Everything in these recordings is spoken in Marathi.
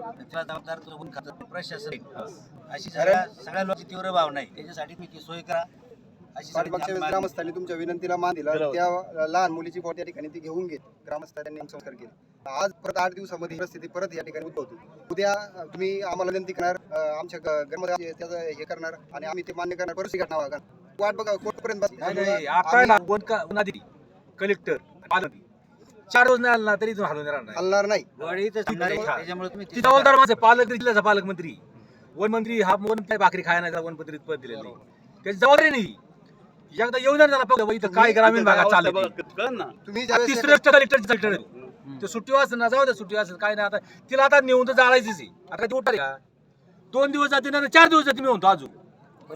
त्याला जबाबदार तो खातं? प्रशासन. अशी सगळ्या सगळ्या लोकांची तीव्र भावना आहे. त्याच्यासाठी तुम्ही ती सोय करा. अशी सगळी पाठीमागच्या वेळेस मागणी- ग्रामस्थांनी तुमच्या विनंतीला मान दिला. त्या लहान मुलीची बोट या ठिकाणी ती घेऊन गेली. ग्रामस्थांनी संस्कार केले. आज परत आठ दिवसामध्ये ही परिस्थिती परत या ठिकाणी उद्भवते. उद्या तुम्ही आम्हाला विनंती करणार अं, आमच्या ग- त्याचं हे करणार आणि आम्ही ते मान्य करणार. परिस्थिती घटना वाट बघा कोर्टपर्यंत बस- नाही नाही आता आहे ना वन का- वनाधिकारी कलेक्टर. पालक चार रोज नाही आला तरी इथून हलवून देणार नाही. हलणार नाही. थांबणार आहे. त्याच्यामुळे तुम्ही ती जबाबदार माणसं पालक जिल्ह्याचा पालकमंत्री वन मंत्री हा वन काय भाकरी खायला नाही त्याला वन मंत्री पद दिलेलं. नाही त्याची जबाबदारी नाही. एकदा येऊन जा ना त्याला बघा इथं काय ग्रामीण भागात चाललं. तुम्ही ज्यावेळेस तिसरं कलेक्टर कलेक्टर ते सुट्टी वाचन ना जाऊ दे सुट्टी वाचन काय नाही आता. तिला आता नेऊन तर जाळायचीच आहे. आता ती उठार का? दोन दिवस जाते ना चार दिवस जाते मी म्हणतो अजून.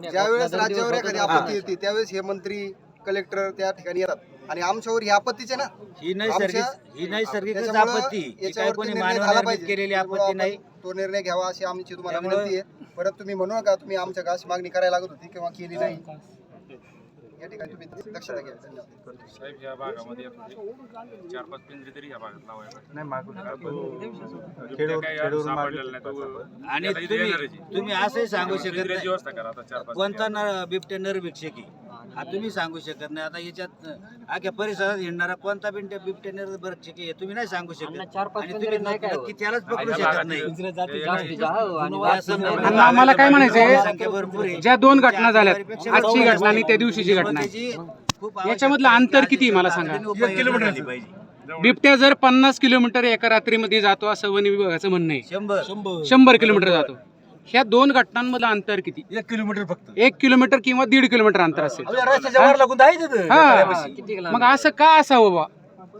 ज्यावेळेस राज्यावर एखादी आपत्ती येते त्यावेळेस हे मंत्री कलेक्टर त्या ठिकाणी येतात. आणि आमच्यावर ही आपत्तीच आहे ना. ही नैसर्गिक आमच्या- ही त्याच्यामुळं आपत्ती. ही काय याच्यावरती कोणी निर्णय झाला मानव पाहिजे. केलेली त्यामुळं आपत्ती आपण नाही. तो निर्णय घ्यावा अशी आमची तुम्हाला त्यामुळं- विनंती आहे. परत तुम्ही म्हणू नका तुम्ही आमच्या गावाची मागणी करायला लागत होती किंवा केली नाही. या ठिकाणी तुम्ही दक्षता घ्या. धन्यवाद. साहेब या भागामध्ये आपले चार पाच पिंजरे तरी या भागात लावायला खेडूर- काही खेडूर सापडलेलं मागे- नाही आणि आता इथे तुम्ही येणारच आहे. तुम्ही असंही सांगू शकत पिंजऱ्याची नाही. व्यवस्था करा आता चार पाच कोणता नर बिबटे नरभिक्षक? हा तुम्ही सांगू शकत नाही. आता याच्यात अख्या परिसरात हिंडणारा कोणता बिबटे बिबटे नरभक्षक आहे. हे तुम्ही नाही सांगू शकत. आणि तुम्ही नक्की त्यालाच पकडू शकत नाही. आणि आम्हाला काय म्हणायचंय, संख्या भरपूर आहे. ज्या दोन घटना त्यापेक्षा आजची घटना आणि त्या दिवशीची घटना. त्याची खूप आवश्यकता याच्यामधलं आहे. अंतर किती आहे मला सांगा? तातडीने उपाययोजना एक किलोमीटर झाली पाहिजे. बिबट्या जर पन्नास किलोमीटर एका रात्रीमध्ये जातो असं वन विभागाचं म्हणणं आहे. शंभर. शंभर किलोमीटर जातो. ह्या दोन घटनांमधलं अंतर किती? एक किलोमीटर फक्त. एक किलोमीटर किंवा दीड किलोमीटर अंतर असेल. हा. मग असं का असावं बा?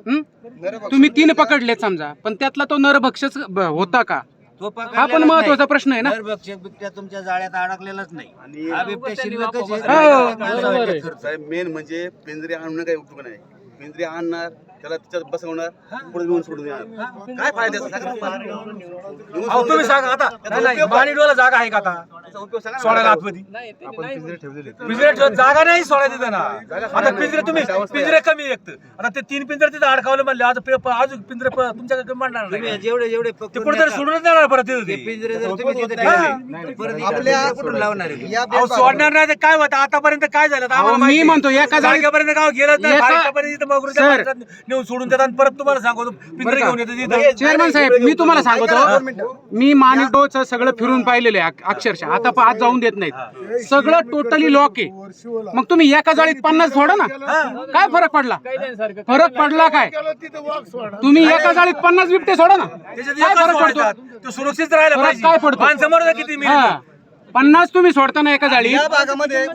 हं? तुम्ही तीन पकडले समजा पण त्यातला तो नरभक्षच होता का? तो हा पण महत्त्वाचा. प्रश्न आहे ना. बिबट्या तुमच्या जाळ्यात अडकलेलाच नाही. हा बिबट्या शिल्लकच आहे. हो, माणसावर बरोबर आहे. खर्च. साहेब मेन म्हणजे पिंजरे आणणं काही उपयोग नाही. पिंजरे आणणार त्याला तिच्यात बसवणार पुढे घेऊन सोडून देणार. काय फायदा? सांगा ना. अहो तुम्ही सांगा आता. नाही, जागा आहे का आता? त्याचा उपयोग सांगा ना. सोडायला आतमध्ये. पिंजरे ठेवत जागा नाही सोडायला तिथं ना आता पिंजरे तुम्ही पिंजरे कमी एक आता ते तीन पिंजरे तिथं अडकावले म्हणले पे- प- अजून पिंजरे प- तुमच्याकडे मांडणार तुम्ही नाही. जेवढे जेवढे ते पकडून कुठेतरी सोडूनच देणार परत तिथं ते ते. पिंजरे जर तुम्ही तिथे हा. ठेवले, तर परत इकडे आपल्या- पिंजरे कुठून लावणार आहे? या अहो सोडणार नाही काय होतं? आतापर्यंत काय झालं? अहो, मी माहिती आहे. म्हणतो एका जागी- जागेपर्यंत गाव गेलं नाही एका- बारकापर्यंत इथं मगरूच्या सर. माणसात नेऊन सोडून देतात. आणि परत तुम्हाला सांगतो पिंजरे घेऊन येतात. तिथं चेअरमॅन साहेब मी तुम्हाला सांगतो. मी माणिकडोचं सगळं फिरून पाहिलेलं आहे अक- अक्षरशः. आता पण आज जाऊन देत नाहीत. सगळं टोटली लॉक आहे. मग तुम्ही एका जाळीत पन्नास सोडा ना? काय फरक पडला? फरक पडला काय? तुम्ही एका जाळीत पन्नास बिबटे सोडा ना? त्याच्यात काय फरक. पडतो? तो सुरक्षित पाहिजे. काय पडतो? किती पन्नास तुम्ही सोडता ना एका जाळीत?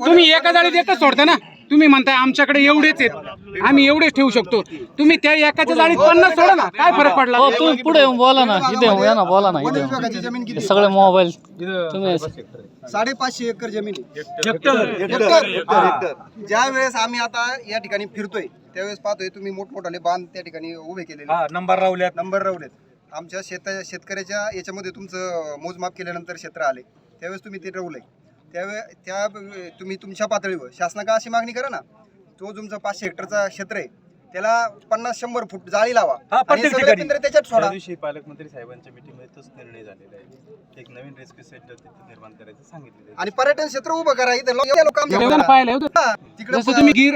तुम्ही एका जाळीत एकच सोडता ना? तुम्ही म्हणताय आमच्याकडे एवढेच आहेत. आम्ही एवढेच ठेवू शकतो. तुम्ही त्या एकाच्या जाळीत पन्नास सोडा ना. काय फरक पडला? हो तुम्ही पुढे येऊन बोला ना. इथे येऊन या ना बोला ना इथे येऊन. विभागाची जमीन किती? सगळे मोबाईल. तुम्ही साडेपाचशे एकर जमीन आहे. हेक्टर. हेक्टर. ज्या वेळेस आम्ही आता या ठिकाणी फिरतोय त्यावेळेस पाहतोय तुम्ही मोठमोठाले बांध त्या ठिकाणी उभे केलेले हा नंबर रावल्यात नंबर रवलेत आमच्या शेत शेतकऱ्याच्या याच्यामध्ये तुमचं मोजमाप केल्यानंतर क्षेत्र आले. त्यावेळेस तुम्ही ते रवलंय त्यावेळे त्या तुम्ही तुमच्या पातळीवर. शासनाका अशी मागणी करा ना तो तुमचा पाचशे हेक्टरचा क्षेत्र आहे त्याला पन्नास शंभर फूट जाळी लावा हा, आणि प्रत्येक सगळे ठिकाणी. पिंजरे त्याच्यात सोडा दिवशी पालकमंत्री साहेबांच्या मीटिंगमध्ये तोच निर्णय झालेला आहे एक नवीन रेस्क्यू सेंटर तिथे निर्माण करायचं सांगितलेलं आहे आणि पर्यटन क्षेत्र उभं करा इथं लोक- लोक काम एवढं पाहिलं एवढं. तिकडे जसं तुम्ही गिर